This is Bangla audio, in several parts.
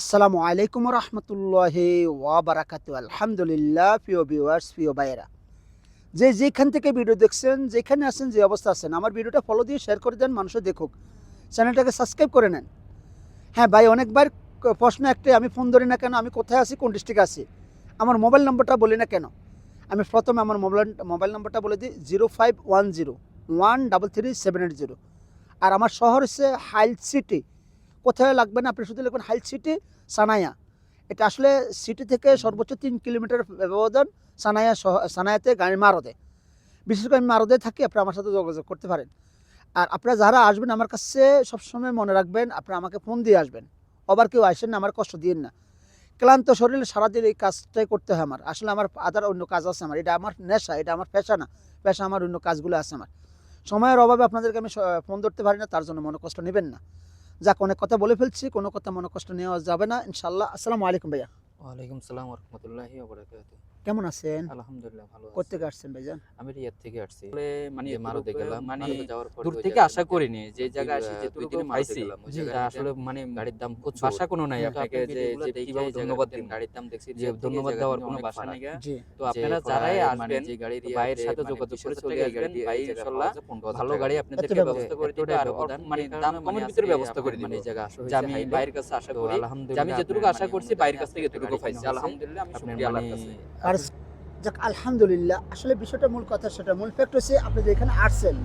আসসালামু আলাইকুম রহমতুল্লাহ ওয়াবারাকাতু। আলহামদুলিল্লাহ, প্রিয় ভিউয়ার্স প্রিয় ভাইয়েরা। যে যেখান থেকে ভিডিও দেখছেন, যেখানে আছেন, যে অবস্থা আছেন, আমার ভিডিওটা ফলো দিয়ে শেয়ার করে দেন মানুষও দেখুক। চ্যানেলটাকে সাবস্ক্রাইব করে নেন। হ্যাঁ ভাই, অনেকবার প্রশ্ন একটাই, আমি ফোন ধরি না কেন? আমি কোথায় আছি? কোন ডিস্ট্রিক্টে আছি? আমার মোবাইল নম্বরটা বলি না কেন? আমি প্রথমে আমার মোবাইল মোবাইল নম্বরটা বলে দিই zero five one zero one double three seven eight zero আর আমার শহর হচ্ছে হাইল সিটি। কোথায় লাগবে না? আপনি শুধু লিখবেন হাইল সিটি সানায়া এটা আসলে সিটি থেকে সর্বোচ্চ তিন কিলোমিটার ব্যবধান সানায়া সানায়াতে গাড়ি মারদে। বিশেষ করে আমি মারদে থাকি আপনি আমার সাথে যোগাযোগ করতে পারেন। আর আপনারা যারা আসবেন, আমার কাছে সবসময় মনে রাখবেন, আপনারা আমাকে ফোন দিয়ে আসবেন। আবার কেউ আসেন না, আমার কষ্ট দিন না। ক্লান্ত শরীরে, সারাদিন এই কাজটাই করতে হয় আমার। আসলে আমার আদার অন্য কাজ আছে আমার। এটা আমার নেশা, এটা আমার পেশা না। পেশা আমার অন্য কাজগুলো আছে আমার। সময়ের অভাবে আপনাদেরকে আমি ফোন ধরতে পারি না, তার জন্য মনে কষ্ট নেবেন না। যাক, অনেক কথা বলে ফেলছি, কোনো কথা মনে কষ্ট নেওয়া যাবে না ইনশাল্লাহ আসসালামু আলাইকুম ভাইয়া। ওয়ালাইকুম আসসালাম রহমতুল্লাহি কেমন আছেন? আলহামদুলিল্লাহ ভালো আছি। কোথেকে আসছেন ভাইজান? আমি রিয়াদ থেকে আসছি। আসলে মানে মারুতে গেলাম। মানে যাওয়ার পর দূর থেকে আশা করিনি যে জায়গায় আসি যে দুই দিনে পাইছি। আসলে মানে গাড়ির দাম প্রচুর। ভাষা কোনো নাই আপনাকে যে যে কীভাবে ধন্যবাদ দিন। গাড়ির দাম দেখছি যে ধন্যবাদ দেওয়ার কোনো ভাষা নাই। জি। তো আপনারা যারাই আসবেন যে গাড়ি তো ভাইয়ের সাথে যোগাযোগ করে চলে আসবেন। ভাই ইনশাআল্লাহ ভালো গাড়ি আপনাদেরকে ব্যবস্থা করে দিতে আর মানে দাম কমের মানে ভিতরে ব্যবস্থা করে আমার এই জায়গায় আসা যে হয়েছে আমি। বাইরের কাছে আশা করি যে আমি আলহামদুলিল্লাহ যেটুকু আশা মানে করছি বাইরের কাছ থেকে এতটুকু পাইছি আলহামদুলিল্লাহ। আমি শুকরিয়া আল্লাহর মানে কাছে যাক আলহামদুলিল্লাহ। আসলে বিষয়টা মূল কথা সেটা। মূল ফ্যাক্ট হচ্ছে আপনি যে এখানে আসছেন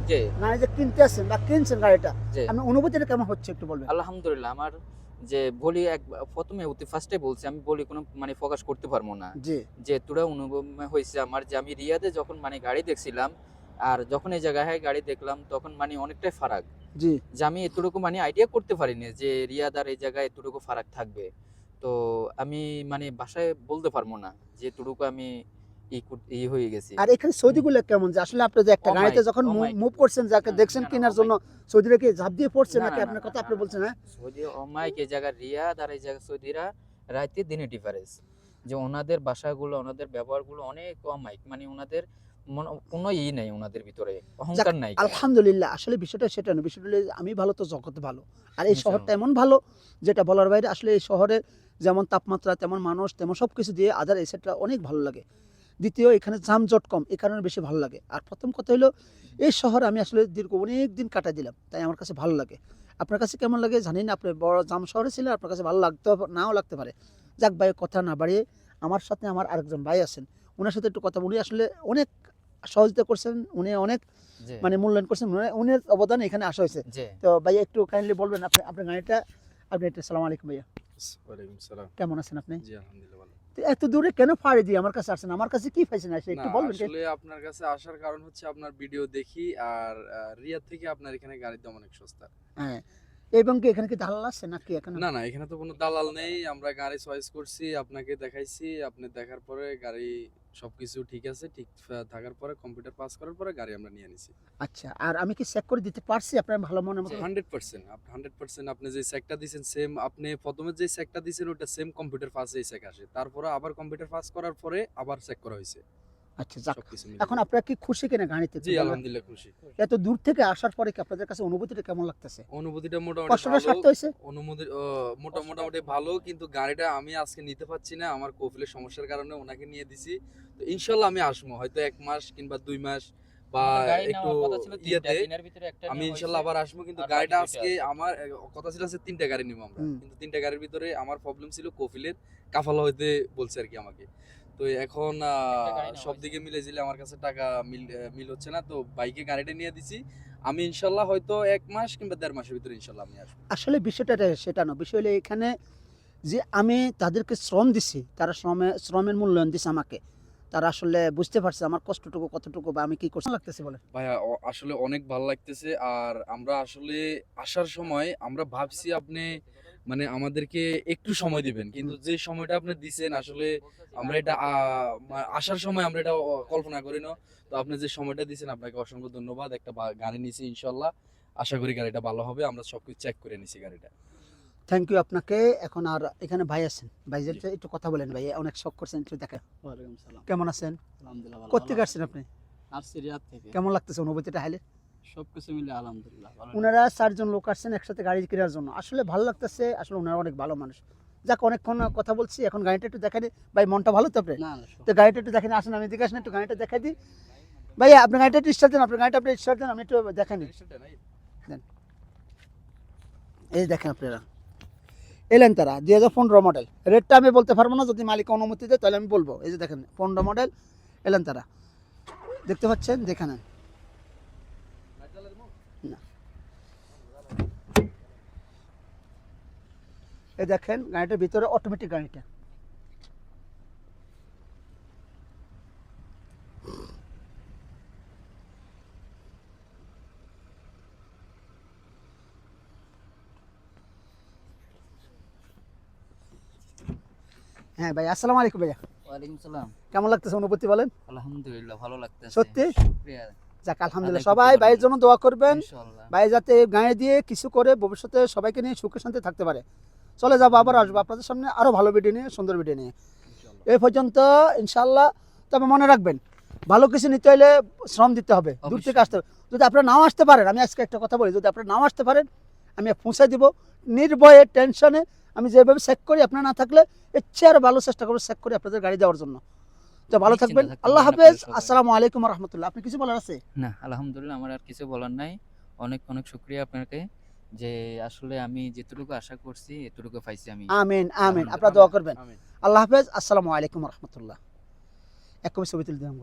গাড়ি যে কিনতে আসছেন বা কিনছেন গাড়িটা আপনার অনুভূতিটা কেমন হচ্ছে একটু বলবেন? আলহামদুলিল্লাহ আমার যে বলি এক প্রথমে অতি ফার্স্টে বলছি আমি বলি কোনো মানে ফোকাস করতে পারব না। যে তোরা অনুভব হয়েছে আমার যে আমি রিয়াদে যখন মানে গাড়ি দেখছিলাম আর যখন এই জায়গায় গাড়ি দেখলাম তখন মানে অনেকটাই ফারাক। জি। যে আমি এতটুকু মানে আইডিয়া করতে পারিনি যে রিয়াদ আর এই জায়গায় এতটুকু ফারাক থাকবে। তো আমি মানে বাসায় বলতে পারব না যে এতটুকু আমি ই হয়ে গেছি। আর এখানে সৌদিগুলো কেমন? যে আসলে আপনি যে একটা গাড়িতে যখন মুভ করছেন যাকে দেখছেন কেনার জন্য সৌদিরা কি ঝাঁপ দিয়ে পড়ছে নাকি? আপনার কথা আপনি বলছেন হ্যাঁ? সৌদি এই জায়গার রিয়াদ আর এই জায়গা সৌদিরা রাতে দিনে ডিফারেন্স যে ওনাদের ভাষাগুলো ওনাদের ব্যবহারগুলো অনেক অমায়িক। মানে ওনাদের কোনো ই নাই ওনাদের ভিতরে অহংকার নাই। আলহামদুলিল্লাহ আসলে বিষয়টা সেটা না বিষয়টা আমি ভালো তো জগৎ ভালো। আর এই শহরটা এমন ভালো যেটা বলার বাইরে আসলে এই শহরে যেমন তাপমাত্রা তেমন মানুষ তেমন সব কিছু দিয়ে আদার এই সেটটা অনেক ভালো লাগে। দ্বিতীয় এখানে যানজট কম এই কারণে বেশি ভালো লাগে। আর প্রথম কথা হলো এই শহর আমি আসলে দীর্ঘ অনেক দিন কাটা দিলাম তাই আমার কাছে ভালো লাগে। আপনার কাছে কেমন লাগে জানি না আপনি বড় জাম শহরে ছিলেন আপনার কাছে ভালো লাগতে নাও লাগতে পারে। যাক ভাই কথা না বাড়িয়ে আমার সাথে আমার আরেকজন ভাই আছেন ওনার সাথে একটু কথা বলি আসলে অনেক সহযোগিতা করছেন উনি অনেক মানে মূল্যায়ন করছেন উনি- উনি অবদান এখানে আসা হয়েছে। তো ভাইয়া একটু কাইন্ডলি বলবেন আপনি আপনার গাড়িটা আপনি একটু সালাম আলাইকুম ভাইয়া। ওয়ালাইকুম সালাম। কেমন আছেন আপনি? জি আলহামদুলিল্লাহ এত দূরে কেন ফাড়ে দিয়ে আমার কাছে আসছেন? আমার কাছে কি পাইছেন আসে একটু বলবেন আসলে আপনার কাছে আসার কারণ হচ্ছে আপনার ভিডিও দেখি আর রিয়াদ থেকে আপনার এখানে গাড়ির দাম অনেক সস্তা। হ্যাঁ এবং কি এখানে কি দালাল আছে নাকি এখানে? না না এখানে তো কোনো দালাল নেই। আমরা গাড়ি চয়েস করছি আপনাকে দেখাইছি আপনি দেখার পরে গাড়ি সবকিছু ঠিক আছে ঠিক থাকার পরে কম্পিউটার পাস করার পরে গাড়ি আমরা নিয়ে নিছি। আচ্ছা আর আমি কি চেক করে দিতে পারছি আপনার ভালো মনে মতো? হান্ড্রেড পার্সেন্ট হান্ড্রেড পার্সেন্ট আপনি যে চেকটা দিয়েছেন সেম আপনি প্রথমে যে চেকটা দিয়েছেন ওটা সেম কম্পিউটার পাস এই চেক আসে। তারপরে আবার কম্পিউটার পাস করার পরে আবার চেক করা হয়েছে। আচ্ছা যাক। এখন আপনারা কি খুশি কিনা গাড়িতে? জি আলহামদুলিল্লাহ খুশি। এত দূর থেকে আসার পরে কি আপনাদের কাছে অনুভূতিটা কেমন লাগতেছে? অনুভূতিটা মোটামুটি কষ্টটা হয়েছে? অনুমতি মোটামুটি ভালো কিন্তু গাড়িটা আমি আজকে নিতে পারছি না। আমার কফিলের সমস্যার কারণে ওনাকে নিয়ে দিছি। তো ইনশাল্লাহ আমি আসব। হয়তো এক মাস কিংবা দুই মাস বা একটু ইয়েতে। আমি ইনশাল্লাহ আবার আসব কিন্তু গাড়িটা আজকে আমার কথা ছিল আছে তিনটা গাড়ি নিবো আমরা। কিন্তু তিনটা গাড়ির ভিতরে আমার প্রবলেম ছিল কফিলের। কাফালা হইতে বলছে আর কি আমাকে। তো এখন আহ, গাড়ি নেওয়া সব দিকে মিলে জিলে আমার কাছে টাকা মিল মিল হচ্ছে না তো বাইকে গাড়িটা নিয়ে দিছি। আমি ইনশাল্লাহ হয়তো এক মাস কিংবা দেড় মাসের ভিতরে ইনশাল্লাহ আমি আসব। আসলে বিষয়টা সেটা না। বিষয় হলো এখানে যে আমি তাদেরকে শ্রম দিছি তারা শ্রমে শ্রমের মূল্যায়ন দিছে আমাকে। তারা আসলে বুঝতে পারছে আমার কষ্টটুকু কতটুকু বা আমি কি করতে লাগতেছে বলে ভাইয়া আসলে অনেক ভালো লাগতেছে। আর আমরা আসলে আসার সময় আমরা ভাবছি আপনি মানে আমাদেরকে একটু সময় দিবেন। কিন্তু যে সময়টা আপনি দিছেন আসলে আমরা এটা আসার সময় আমরা এটা কল্পনা করি না। তো আপনি যে সময়টা দিয়েছেন আপনাকে অসংখ্য ধন্যবাদ। একটা গাড়ি নিছি ইনশাল্লাহ। আশা করি গাড়িটা ভালো হবে। আমরা সবকিছু চেক করে নিছি গাড়িটা। থ্যাংক ইউ আপনাকে। এখন আর এখানে ভাই আছেন। ভাই একটু কথা বলেন ভাই। অনেক শখ করছেন একটু দেখে কেমন আছেন? আলহামদুলিল্লাহ ভালো। কোথেকে আসছেন আপনি? কেমন লাগতেছে অনুভূতিটা হাইলে? সবকিছু মিলে আলহামদুলিল্লাহ ওনারা চারজন লোক আসছেন একসাথে গাড়ি কেনার জন্য। আসলে ভালো লাগতেছে আসলে ওনারা অনেক ভালো মানুষ। যাক অনেকক্ষণ কথা বলছি এখন গাড়িটা একটু দেখাই দিই। ভাই মনটা ভালো তো আপনার? তো গাড়িটা একটু দেখেন আসেন আমি এদিকে আসেন একটু গাড়িটা দেখাই দিই। ভাইয়া আপনার গাড়িটা একটু স্টার্ট দেন আপনার গাড়িটা আপনি স্টার্ট দেন আমি একটু দেখাই নিই। এই দেখেন আপনারা। এলেন তারা দুই হাজার পনেরো মডেল রেটটা আমি বলতে পারব না যদি মালিক অনুমতি দেয় তাহলে আমি বলব। এই যে দেখেন পনেরো মডেল এলেন তারা। দেখতে পাচ্ছেন? দেখে নেন। এই দেখেন গাড়িটার ভিতরে অটোমেটিক গাড়িটা। হ্যাঁ ভাই আসসালামু আলাইকুম ভাইয়া। ওয়ালাইকুম সালাম। কেমন লাগতেছে অনুভূতি বলেন? আলহামদুলিল্লাহ ভালো লাগতেছে। সত্যি? শুকরিয়া। যাক আলহামদুলিল্লাহ সবাই ভাইয়ের জন্য দোয়া করবেন। ভাই যাতে গায়ে দিয়ে কিছু করে ভবিষ্যতে সবাইকে নিয়ে সুখে শান্তি থাকতে পারে। চলে যাব আবার আসব। আপনাদের সামনে আরও ভালো ভিডিও নিয়ে সুন্দর ভিডিও নিয়ে। এই পর্যন্ত ইনশাল্লাহ তবে মনে রাখবেন ভালো কিছু নিতে হলে শ্রম দিতে হবে। দূর থেকে আসতে হবে। যদি আপনারা নাও আসতে পারেন আমি আজকে একটা কথা বলি যদি আপনারা নাও আসতে পারেন আমি পৌঁছে দিব। নির্ভয়ে টেনশনে আমি যেভাবে চেক করি আপনারা না থাকলে এর চেয়ে আরও ভালো চেষ্টা করব চেক করে আপনাদের গাড়ি যাওয়ার জন্য। তো ভালো থাকবেন। আল্লাহ হাফেজ। আসসালামু আলাইকুম রহমতুল্লাহ। আপনি কিছু বলার আছে? না আলহামদুলিল্লাহ আমার আর কিছু বলার নাই। অনেক অনেক শুক্রিয়া আপনাকে। যে আসলে আমি যেটুকু আশা করছি এতটুকু পাইছি আমি আমিন আমিন। আপনারা দোয়া করবেন আমিন। আল্লাহ হাফেজ আসসালামু আলাইকুম রহমতুল্লাহ এক কবি ছবি তুলে দিলাম।